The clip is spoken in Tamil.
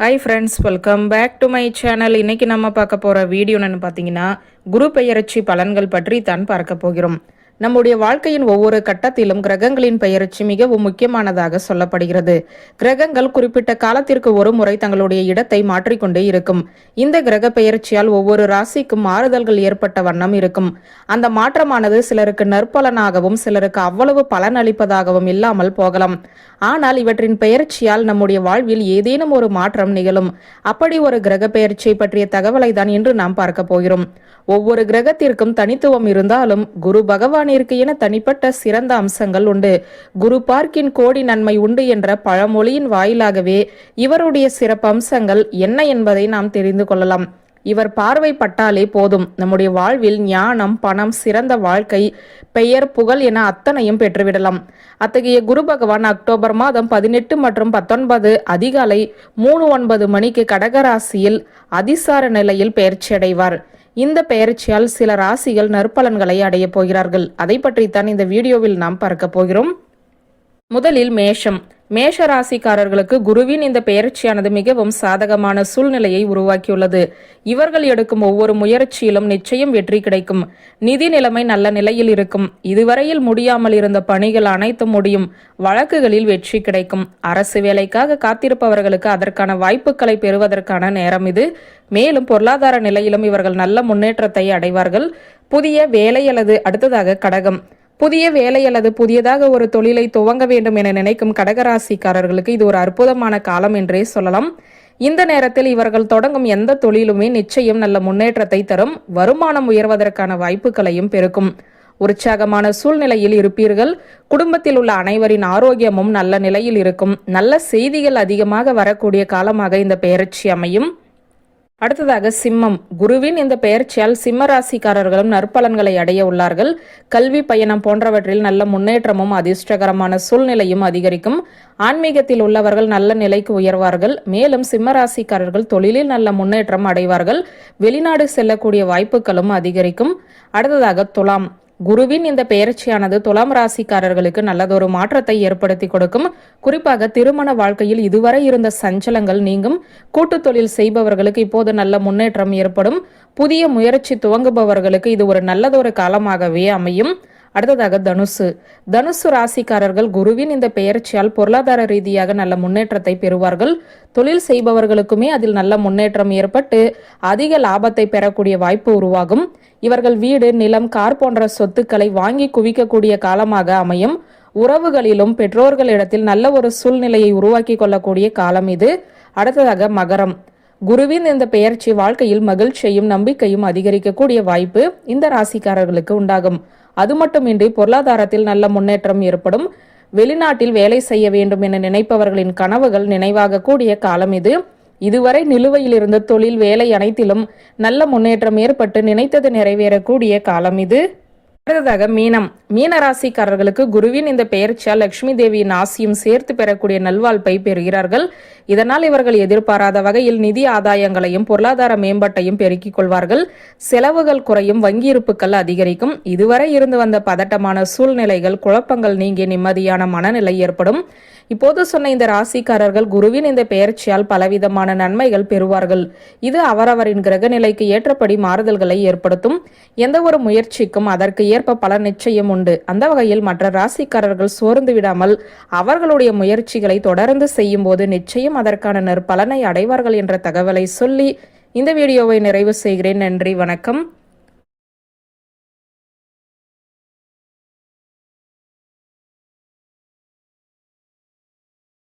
Hi friends welcome back to my channel இன்னைக்கு நம்ம பார்க்க போகிற வீடியோ என்னென்னு பார்த்தீங்கன்னா குரு பெயர்ச்சி பலன்கள் பற்றி தான் பார்க்க போகிறோம். நம்முடைய வாழ்க்கையின் ஒவ்வொரு கட்டத்திலும் கிரகங்களின் பெயர்ச்சி மிகவும் முக்கியமானதாக சொல்லப்படுகிறது. கிரகங்கள் குறிப்பிட்ட காலத்திற்கு ஒரு முறை தங்களுடைய இடத்தை மாற்றிக்கொண்டே இருக்கும். இந்த கிரக பெயர்ச்சியால் ஒவ்வொரு ராசிக்கும் மாறுதல்கள் ஏற்பட்ட வண்ணம் இருக்கும். அந்த மாற்றமானது சிலருக்கு நற்பலனாகவும் சிலருக்கு அவ்வளவு பலன் அளிப்பதாகவும் இல்லாமல் போகலாம். ஆனால் இவற்றின் பெயர்ச்சியால் நம்முடைய வாழ்வில் ஏதேனும் ஒரு மாற்றம் நிகழும். அப்படி ஒரு கிரக பெயர்ச்சியை பற்றிய தகவலை தான் இன்று நாம் பார்க்க போகிறோம். ஒவ்வொரு கிரகத்திற்கும் தனித்துவம் இருந்தாலும் குரு பகவான் பகவானிற்கு என தனிப்பட்ட சிறந்த அம்சங்கள் உண்டு. குரு பார்க்கின் கோடி நன்மை உண்டு என்ற பழமொழியின் வாயிலாகவே இவருடைய சிறப்பு அம்சங்கள் என்ன என்பதை நாம் தெரிந்து கொள்ளலாம். இவர் பார்வைப்பட்டாலே போதும். நம்முடைய வாழ்வில் ஞானம் பணம் சிறந்த வாழ்க்கை பெயர் புகழ் என அத்தனையும் பெற்றுவிடலாம். அத்தகைய குரு பகவான் அக்டோபர் மாதம் பதினெட்டு மற்றும் பத்தொன்பது அதிகாலை மூணு ஒன்பது மணிக்கு கடகராசியில் அதிசார நிலையில் பெயர்ச்சியடைவார். இந்த பெயர்ச்சியால் சில ராசிகள் நற்பலன்களை அடையப் போகிறார்கள். அதை பற்றித்தான் இந்த வீடியோவில் நாம் பார்க்க போகிறோம். முதலில் மேஷம். மேஷ ராசிக்காரர்களுக்கு குருவின் இந்த பெயர்ச்சியானது மிகவும் சாதகமான சூழ்நிலையை உருவாக்கியுள்ளது. இவர்கள் எடுக்கும் ஒவ்வொரு முயற்சியிலும் நிச்சயம் வெற்றி கிடைக்கும். நிதி நிலைமை நல்ல நிலையில் இருக்கும். இதுவரையில் முடியாமல் இருந்த பணிகள் அனைத்தும் முடியும். வழக்குகளில் வெற்றி கிடைக்கும். அரசு வேலைக்காக காத்திருப்பவர்களுக்கு அதற்கான வாய்ப்புகளை பெறுவதற்கான நேரம் இது. மேலும் பொருளாதார நிலையிலும் இவர்கள் நல்ல முன்னேற்றத்தை அடைவார்கள். புதிய வேலை அல்லது அடுத்ததாக கடகம். புதிய வேலை அல்லது புதியதாக ஒரு தொழிலை துவங்க வேண்டும் என நினைக்கும் கடகராசிக்காரர்களுக்கு இது ஒரு அற்புதமான காலம் என்றே சொல்லலாம். இந்த நேரத்தில் இவர்கள் தொடங்கும் எந்த தொழிலுமே நிச்சயம் நல்ல முன்னேற்றத்தை தரும். வருமானம் உயர்வதற்கான வாய்ப்புகளையும் பெருக்கும். உற்சாகமான சூழ்நிலையில் இருப்பீர்கள். குடும்பத்தில் உள்ள அனைவரின் ஆரோக்கியமும் நல்ல நிலையில் இருக்கும். நல்ல செய்திகள் அதிகமாக வரக்கூடிய காலமாக இந்த பெயர்ச்சி அமையும். அடுத்ததாக சிம்மம். குருவின் இந்த பெயர்ச்சியால் சிம்ம ராசிக்காரர்களும் நற்பலன்களை அடைய உள்ளார்கள். கல்வி பயணம் போன்றவற்றில் நல்ல முன்னேற்றமும் அதிர்ஷ்டகரமான சூழ்நிலையும் அதிகரிக்கும். ஆன்மீகத்தில் உள்ளவர்கள் நல்ல நிலைக்கு உயர்வார்கள். மேலும் சிம்ம ராசிக்காரர்கள் தொழிலில் நல்ல முன்னேற்றம் அடைவார்கள். வெளிநாடு செல்லக்கூடிய வாய்ப்புகளும் அதிகரிக்கும். அடுத்ததாக துலாம். குருவின் இந்த பெயர்ச்சியானது துலாம் ராசிக்காரர்களுக்கு நல்லதொரு மாற்றத்தை ஏற்படுத்தி கொடுக்கும். குறிப்பாக திருமண வாழ்க்கையில் இதுவரை இருந்த சஞ்சலங்கள் நீங்கும். கூட்டு தொழில் செய்பவர்களுக்கு இப்போது நல்ல முன்னேற்றம் ஏற்படும். புதிய முயற்சி துவங்குபவர்களுக்கு இது ஒரு நல்லதொரு காலமாகவே அமையும். அடுத்ததாக தனுசு. தனுசு ராசிக்காரர்கள் குருவின் இந்த பெயர்ச்சியால் பொருளாதார ரீதியாக நல்ல முன்னேற்றத்தை பெறுவார்கள். தொழில் செய்பவர்களுக்குமே அதில் நல்ல முன்னேற்றம் ஏற்பட்டு அதிக லாபத்தை பெறக்கூடிய வாய்ப்பு உருவாகும். இவர்கள் வீடு நிலம் கார் போன்ற சொத்துக்களை வாங்கி குவிக்கக்கூடிய காலமாக அமையும். உறவுகளிலும் பெற்றோர்களிடத்தில் நல்ல ஒரு சூழ்நிலையை உருவாக்கி கொள்ளக்கூடிய காலம் இது. அடுத்ததாக மகரம். குருவின் இந்த பெயர்ச்சி வாழ்க்கையில் மகிழ்ச்சியையும் நம்பிக்கையும் அதிகரிக்கக்கூடிய வாய்ப்பு இந்த ராசிக்காரர்களுக்கு உண்டாகும். அது மட்டுமின்றி பொருளாதாரத்தில் நல்ல முன்னேற்றம் ஏற்படும். வெளிநாட்டில் வேலை செய்ய வேண்டும் என நினைப்பவர்களின் கனவுகள் நினைவாகக்கூடிய காலம் இது. இதுவரை நிலுவையில் இருந்த தொழில் வேலை அனைத்திலும் நல்ல முன்னேற்றம் ஏற்பட்டு நினைத்தது நிறைவேறக்கூடிய காலம் இது. அடுத்ததாக மீனம். மீன ராசிக்காரர்களுக்கு குருவின் இந்த பெயர்ச்சியால் லட்சுமி தேவியின் ஆசியும் சேர்த்து பெறக்கூடிய நல்வாழ்ப்பை பெறுகிறார்கள். இதனால் இவர்கள் எதிர்பாராத வகையில் நிதி ஆதாயங்களையும் பொருளாதார மேம்பாட்டையும் பெருக்கிக் கொள்வார்கள். செலவுகள் குறையும் வங்கி இருப்புகள் அதிகரிக்கும். இதுவரை இருந்து வந்த பதட்டமான சூழ்நிலைகள் குழப்பங்கள் நீங்கி நிம்மதியான மனநிலை ஏற்படும். இப்போது சொன்ன இந்த ராசிக்காரர்கள் குருவின் இந்த பெயர்ச்சியால் பலவிதமான நன்மைகள் பெறுவார்கள். இது அவரவரின் கிரக நிலைக்கு ஏற்றபடி மாறுதல்களை ஏற்படுத்தும். எந்த ஒரு முயற்சிக்கும் அதற்கு ஏற்ப பல நிச்சயம் உண்டு. அந்த வகையில் மற்ற ராசிக்காரர்கள் சோர்ந்து விடாமல் அவர்களுடைய முயற்சிகளை தொடர்ந்து செய்யும் போது நிச்சயம் அதற்கான நற்பலனை அடைவார்கள் என்ற தகவலை சொல்லி இந்த வீடியோவை நிறைவு செய்கிறேன். நன்றி வணக்கம்.